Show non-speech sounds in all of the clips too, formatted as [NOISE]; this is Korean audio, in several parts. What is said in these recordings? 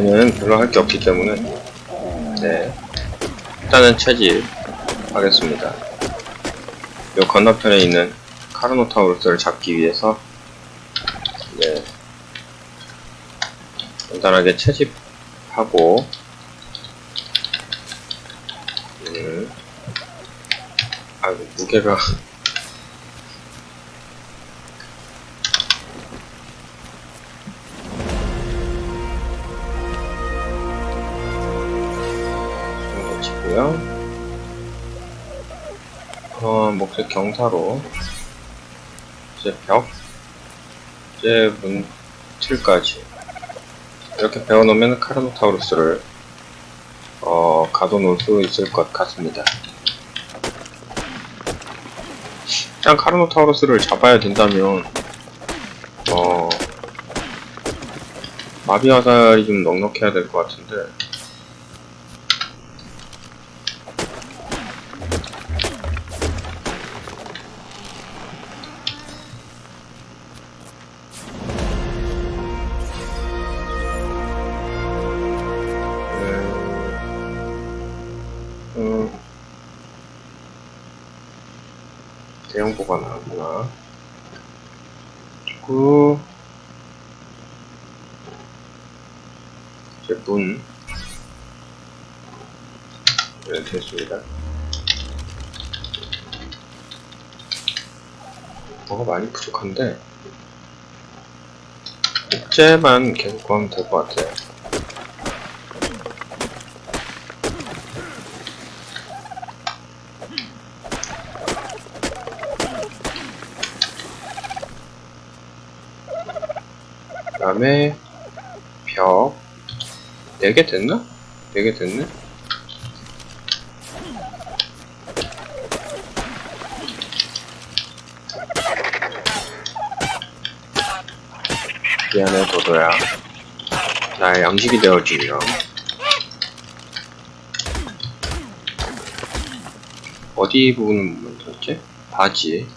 네, 밤에는 별로 할 게 없기 때문에. 네. 일단은 채집 하겠습니다. 요 건너편에 있는 카르노타우루스를 잡기 위해서 네. 간단하게 채집하고 음, 아이고 무게가 경사로. 이제 벽, 이제 문틀까지. 이렇게 배워놓으면 카르노타우루스를 어, 가둬놓을 수 있을 것 같습니다. 그냥 카르노타우루스를 잡아야 된다면 어, 마비 화살이 좀 넉넉해야 될 것 같은데 이제 문. 네, 됐습니다. 뭐가 많이 부족한데, 목재만 계속 구하면 될 것 같아요. 그 다음에 벽 4개 됐나? 4개 됐네? 미안해 도도야 나의 양식이 되어주렴 어디 부분을 만들었지? 바지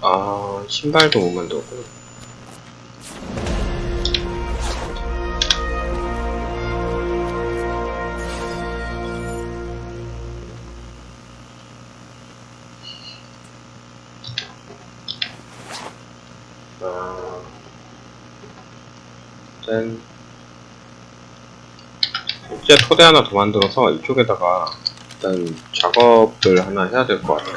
아, 신발도 못. 아, 이제 토대 하나 더 만들어서 이쪽에다가 일단 작업을 하나 해야 될 것 같아요.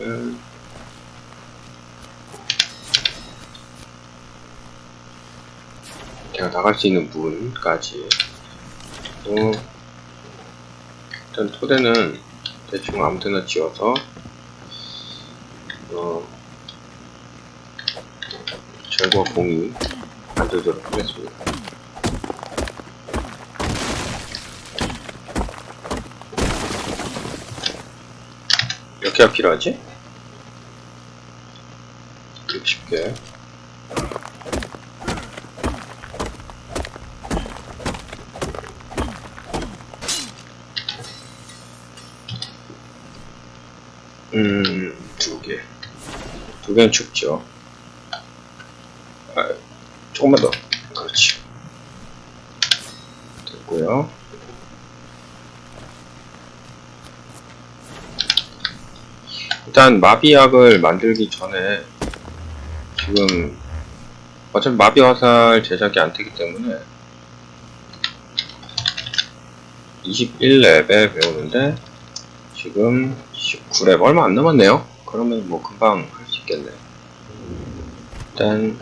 음. 제가 나갈 수 있는 문까지 또 일단 토대는 대충 아무 데나 지어서 어, 절과 공이 만들도록 하겠습니다. 몇 개가 필요하지? 60개. 음, 두 개. 두 개는 춥죠. 아, 조금만 더. 그렇지. 됐고요. 일단 마비약을 만들기 전에 지금 어차피 마비 화살 제작이 안 되기 때문에 21렙에 배우는데 지금 19렙 얼마 안 남았네요. 그러면 뭐 금방 할 수 있겠네. 일단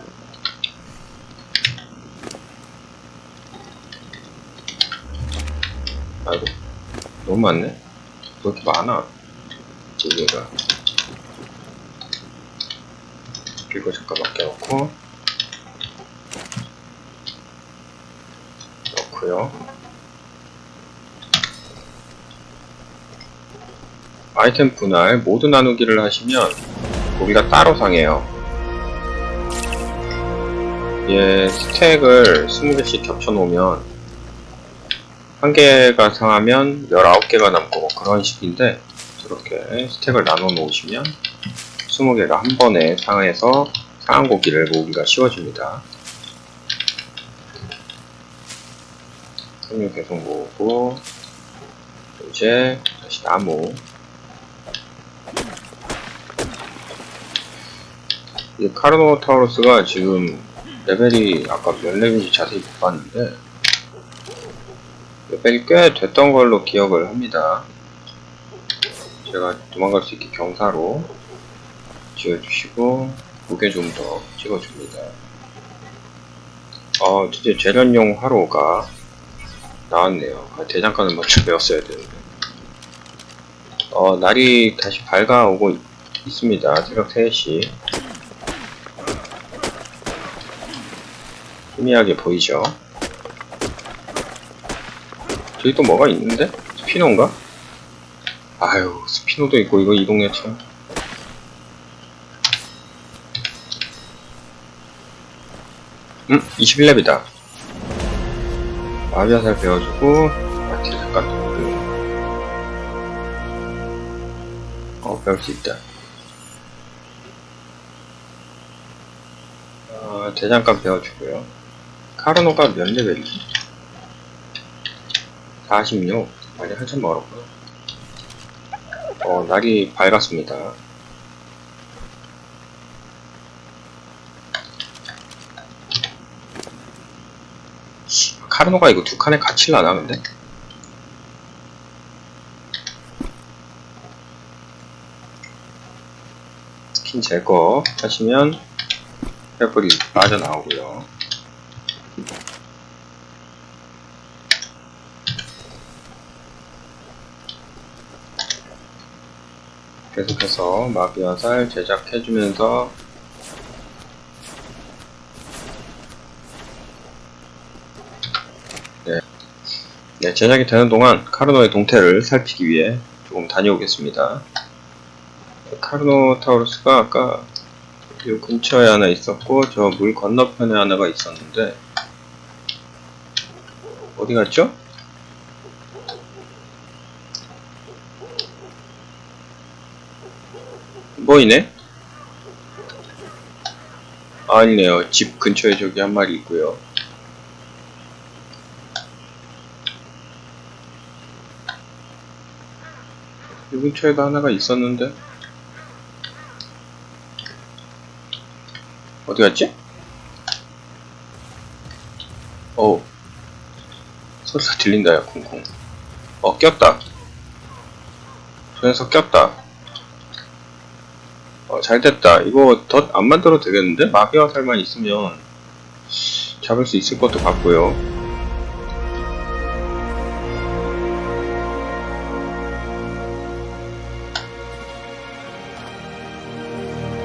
아이고 너무 많네. 왜 이렇게 많아? 두 개가. 이거 잠깐 맡겨놓고 넣고요. 아이템 분할 모두 나누기를 하시면 고기가 따로 상해요. 얘 스택을 20개씩 겹쳐 놓으면 한 개가 상하면 19개가 남고 뭐 그런 식인데 저렇게 스택을 나눠 놓으시면 20개가 한 번에 상해서 상한 고기를 모으기가 쉬워집니다. 섬유 계속 모으고 이제 다시 나무 이 카르노 타우루스가 지금 레벨이 아까 몇 레벨인지 자세히 못 봤는데 레벨이 꽤 됐던 걸로 기억을 합니다. 제가 도망갈 수 있게 경사로 지어주시고 무게 좀 더 찍어줍니다. 어, 드디어 재련용 화로가 나왔네요. 아, 대장간을 먼저 배웠어야 되는데. 어, 날이 다시 밝아오고 있, 있습니다. 새벽 3시. 희미하게 보이죠? 저기 또 뭐가 있는데? 스피노인가? 아유, 스피노도 있고, 이거 이 동네 참. 음, 21렙이다. 마비아살 배워주고, 마티 잠깐 더. 어, 배울 수 있다. 어, 대장간 배워주고요. 카르노가 몇 레벨이지? 46. 아니, 한참 멀었구나. 어, 날이 밝았습니다. 카르노가 이거 두 칸에 갇힐라나, 근데? 스킨 제거 하시면 횃불이 빠져나오고요. 계속해서 마비화살 제작해주면서 네. 네, 제작이 되는 동안 카르노의 동태를 살피기 위해 조금 다녀오겠습니다. 네, 카르노 타우루스가 아까 이 근처에 하나 있었고 저 물 건너편에 하나가 있었는데 어디 갔죠? 보이네? 아니네요. 집 근처에 저기 한 마리 있고요. 이 근처에도 하나가 있었는데 어디 갔지? 어우 소리가 들린다 야 쿵쿵 어 꼈다 저 녀석 꼈다 어 잘됐다 이거 덧 안 만들어도 되겠는데? 마비와 살만 있으면 잡을 수 있을 것도 같고요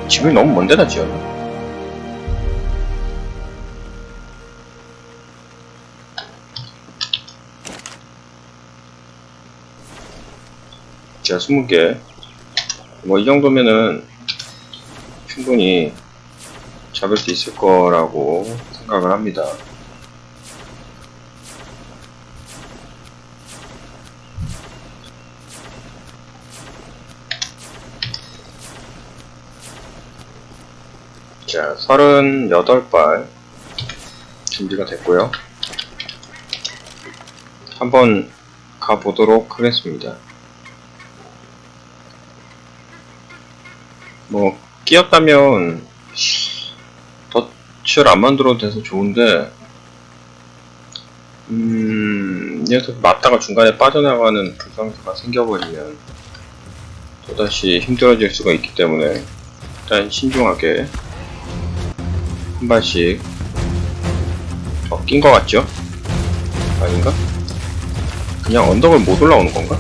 집이 너무 먼 데다 지었나? 자, 20개. 뭐, 이 정도면은 충분히 잡을 수 있을 거라고 생각을 합니다. 자, 38발 준비가 됐고요. 한번 가보도록 하겠습니다. 뭐 끼었다면 덫을 안 만들어도 돼서 좋은데 음... 이 녀석 맞다가 중간에 빠져나가는 불상사가 생겨버리면 또다시 힘들어질 수가 있기 때문에 일단 신중하게 한 발씩 어, 낀 것 같죠? 아닌가? 그냥 언덕을 못 올라오는 건가?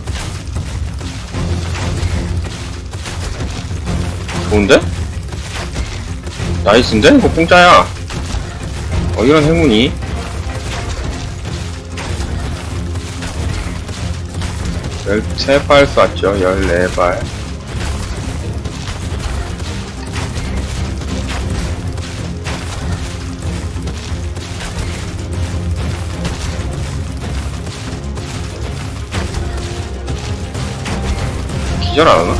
좋은데? 나이스인데? 이거 공짜야. 어, 이런 행운이. 13발 쐈죠. 14발 기절 안 하나?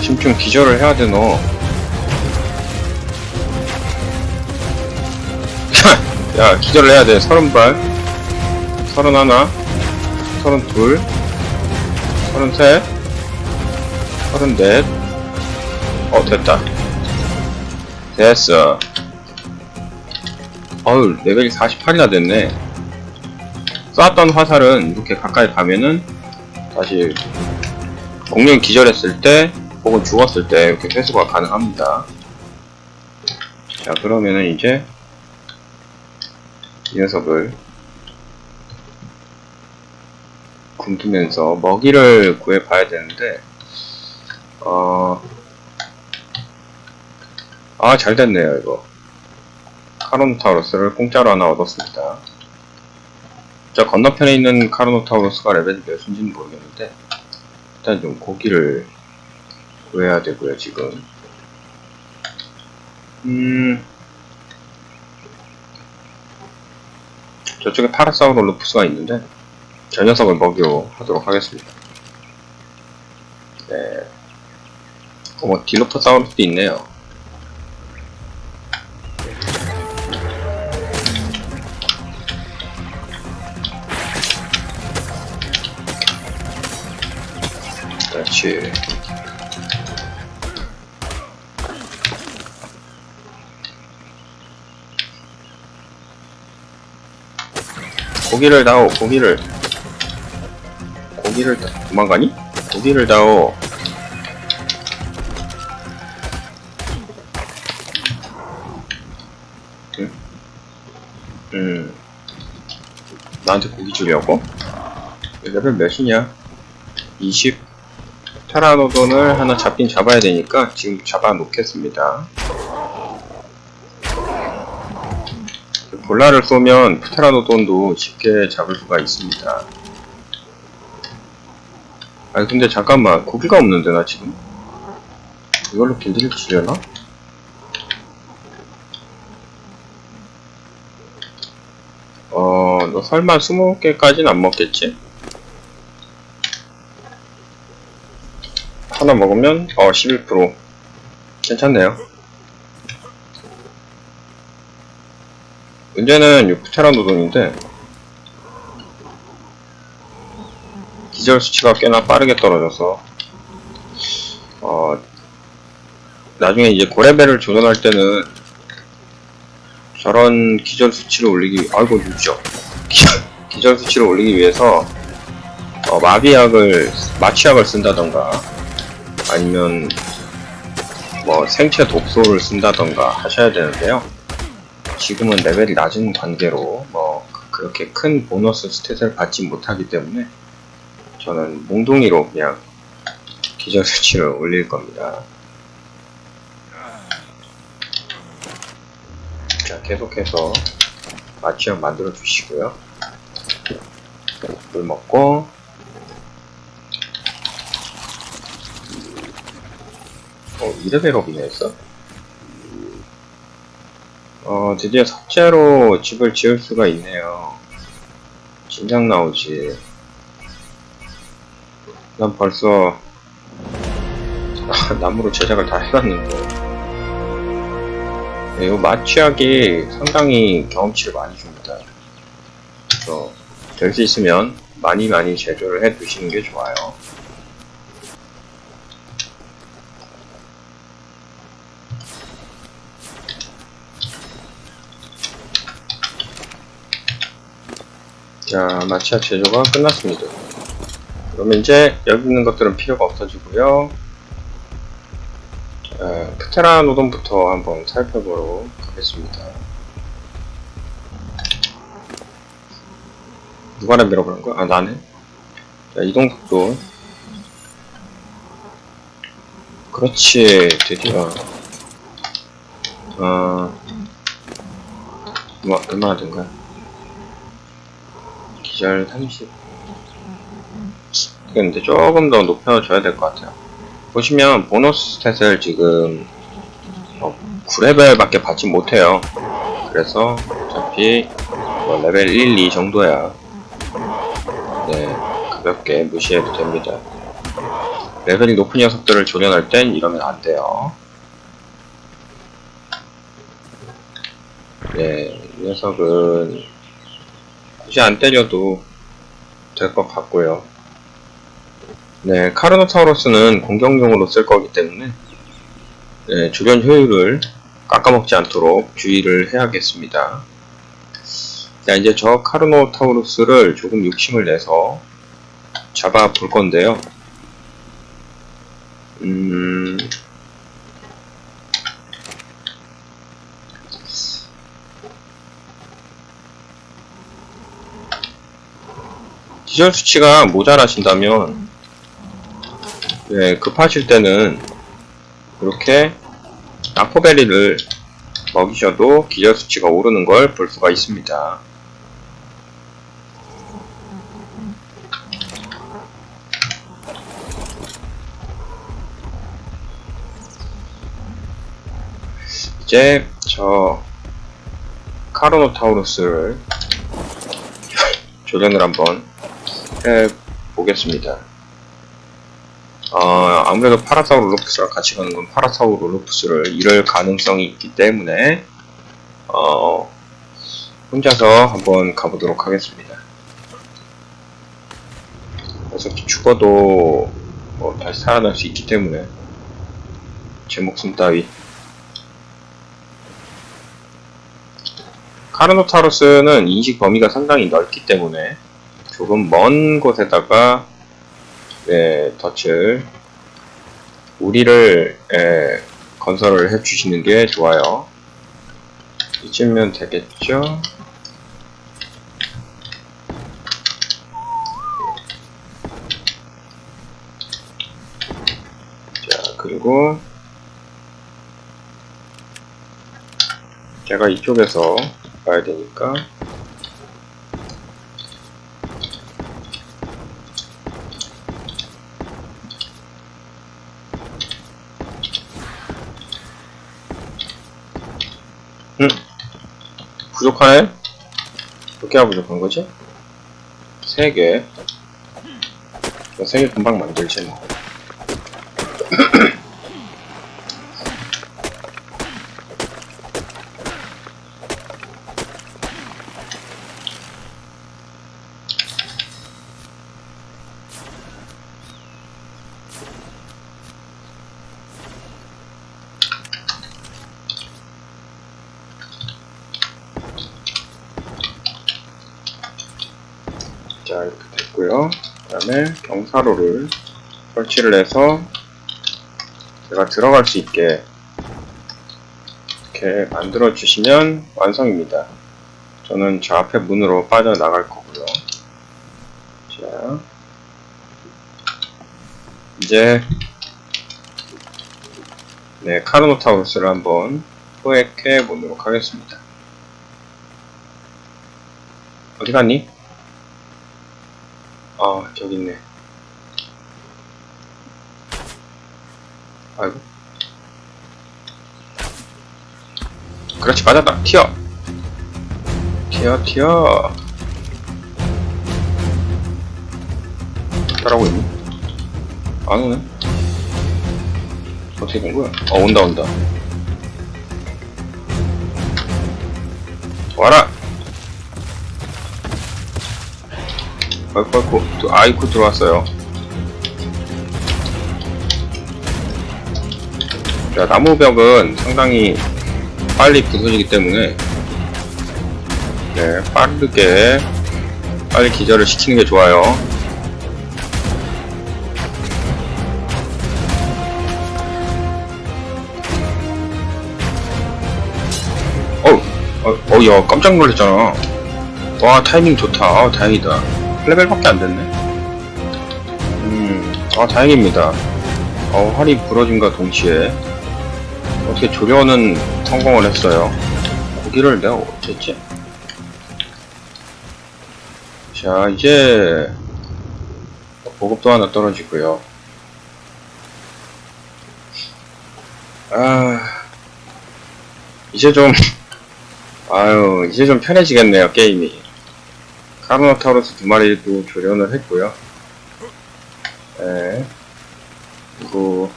심층 기절을 해야 돼, 너. 야, 기절을 해야 돼. 서른 발. 서른 하나. 서른 둘. 서른 셋. 서른 넷. 어, 됐다. 됐어. 어우, 레벨이 48이나 됐네. 쐈던 화살은 이렇게 가까이 가면은 다시 공룡이 기절했을 때 혹은 죽었을 때 이렇게 회수가 가능합니다. 자 그러면은 이제 이 녀석을 굶으면서 먹이를 구해봐야 되는데 어... 아 잘됐네요 이거 카론타우러스를 공짜로 하나 얻었습니다. 저 건너편에 있는 카르노타우로스가 레벨이 몇인지는 모르겠는데 일단 좀 고기를 구해야 되고요 지금 음 저쪽에 파라사우롤루프스가 있는데 저 녀석을 먹이로 하도록 하겠습니다. 네. 어, 뭐 딜로퍼사우루스도 있네요. 그렇지. 고기를 다오, 고기를. 고기를 다, 도망가니? 고기를 다오. 나한테 고기 주려고? 레벨 몇이냐? 20? 테라노돈을 하나 잡긴 잡아야 되니까 지금 잡아 놓겠습니다. 볼라를 쏘면 테라노돈도 쉽게 잡을 수가 있습니다. 아니 근데 잠깐만 고기가 없는데 나 지금 이걸로 길드를 치려나? 어, 너 설마 20개까지는 안 먹겠지? 하나 먹으면 어 11% 괜찮네요. 문제는 유프테라 노동인데 기절 수치가 꽤나 빠르게 떨어져서 어 나중에 이제 고레벨을 조절할 때는 저런 기절 수치를 올리기 아이고 유죠 기절 수치를 올리기 위해서 어, 마비약을 마취약을 쓴다던가 아니면 뭐 생체 독소를 쓴다던가 하셔야 되는데요. 지금은 레벨이 낮은 관계로 뭐 그렇게 큰 보너스 스탯을 받지 못하기 때문에 저는 몽둥이로 그냥 기절 수치를 올릴 겁니다. 자, 계속해서 마취약 만들어 주시고요. 물 먹고 어, 2레벨업이네 했어? 어, 드디어 삭제로 집을 지을 수가 있네요. 진작 나오지. 난 벌써, 아, [LAUGHS] 나무로 제작을 다 해놨는데. 네, 이 마취약이 상당히 경험치를 많이 줍니다. 그래서, 될 수 있으면 많이 많이 제조를 해 두시는 게 좋아요. 자, 마취약 제조가 끝났습니다. 그러면 이제 여기 있는 것들은 필요가 없어지고요. 자, 프테라 노동부터 한번 살펴보러 가겠습니다. 누가 나 밀어보는 거야? 아, 나네. 자, 이동 속도. 그렇지, 드디어. 어, 얼마, 얼마나 된 거야? 기절 30 근데 조금 더 높여줘야 될 것 같아요. 보시면 보너스 스탯을 지금 어, 9레벨 밖에 받지 못해요. 그래서 어차피 뭐 레벨 1, 2 정도야. 네 가볍게 무시해도 됩니다. 레벨이 높은 녀석들을 조련할 땐 이러면 안 돼요. 네, 이 녀석은 굳이 안 때려도 될 것 같고요. 네, 카르노타우로스는 공격용으로 쓸 거기 때문에 네, 주변 효율을 깎아먹지 않도록 주의를 해야겠습니다. 자, 이제 저 카르노타우루스를 조금 욕심을 내서 잡아 볼 건데요. 음, 기절 수치가 모자라신다면, 네, 급하실 때는 이렇게 나포베리를 먹이셔도 기절 수치가 오르는 걸 볼 수가 있습니다. 이제 저 카르노타우루스를 [LAUGHS] 조련을 한번 해 보겠습니다. 어, 아무래도 파라사우루로프스랑 같이 가는 건 파라사우루로프스를 잃을 가능성이 있기 때문에 어, 혼자서 한번 가보도록 하겠습니다. 그래서 죽어도 뭐 다시 살아날 수 있기 때문에 제 목숨 따위 카르노타우루스는 인식 범위가 상당히 넓기 때문에 조금 먼 곳에다가 네, 덫을 우리를 예, 건설을 해주시는 게 좋아요. 이쯤면 되겠죠? 자, 그리고 제가 이쪽에서 봐야 되니까 부족하네? 몇 개가 부족한 거지? 세 개. 세 개 금방 만들지 뭐. 자, 됐고요. 그 다음에 경사로를 설치를 해서 제가 들어갈 수 있게 이렇게 만들어 주시면 완성입니다. 저는 저 앞에 문으로 빠져나갈 거고요. 자, 이제 네, 카르노타우스를 한번 포획해 보도록 하겠습니다. 어디 갔니? 아, 저기 있네. 아이고. 그렇지, 맞았다. 튀어! 튀어, 튀어! 따라오고 있니? 안 오네? 어떻게 된 거야? 어, 온다, 온다. 와라! 또 아이코 들어왔어요. 자, 나무벽은 상당히 빨리 부서지기 때문에, 네, 빠르게, 빨리 기절을 시키는 게 좋아요. 어우, 어, 어, 야, 깜짝 놀랐잖아. 와, 타이밍 좋다. 아, 다행이다. 레벨밖에 안 됐네. 음, 아, 다행입니다. 어, 활이 부러짐과 동시에 어떻게 조련은 성공을 했어요. 고기를 내가 어쨌지? 자, 이제 보급도 하나 떨어지고요. 아, 이제 좀, [LAUGHS] 아유, 이제 좀 편해지겠네요, 게임이. 카르노타우루스 두 마리도 조련을 했고요. 네. 그리고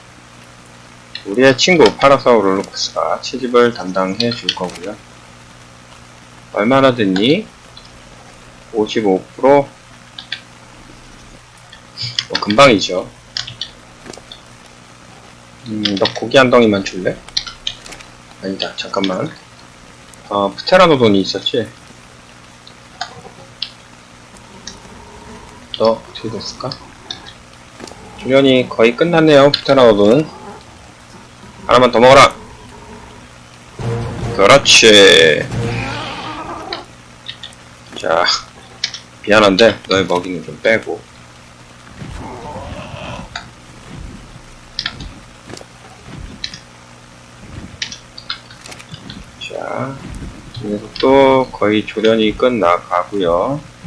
우리의 친구 파라사우루루크스가 채집을 담당해 줄 거고요. 얼마나 됐니? 55%? 뭐 금방이죠. 음, 너 고기 한 덩이만 줄래? 아니다, 잠깐만. 어, 프테라노돈이 있었지? 너 어떻게 됐을까? 주련이 거의 끝났네요, 프테라노돈은. 하나만 더 먹어라! 그렇지. 자, 미안한데, 너의 먹이는 좀 빼고. 자, 이 녀석도 거의 조련이 끝나가고요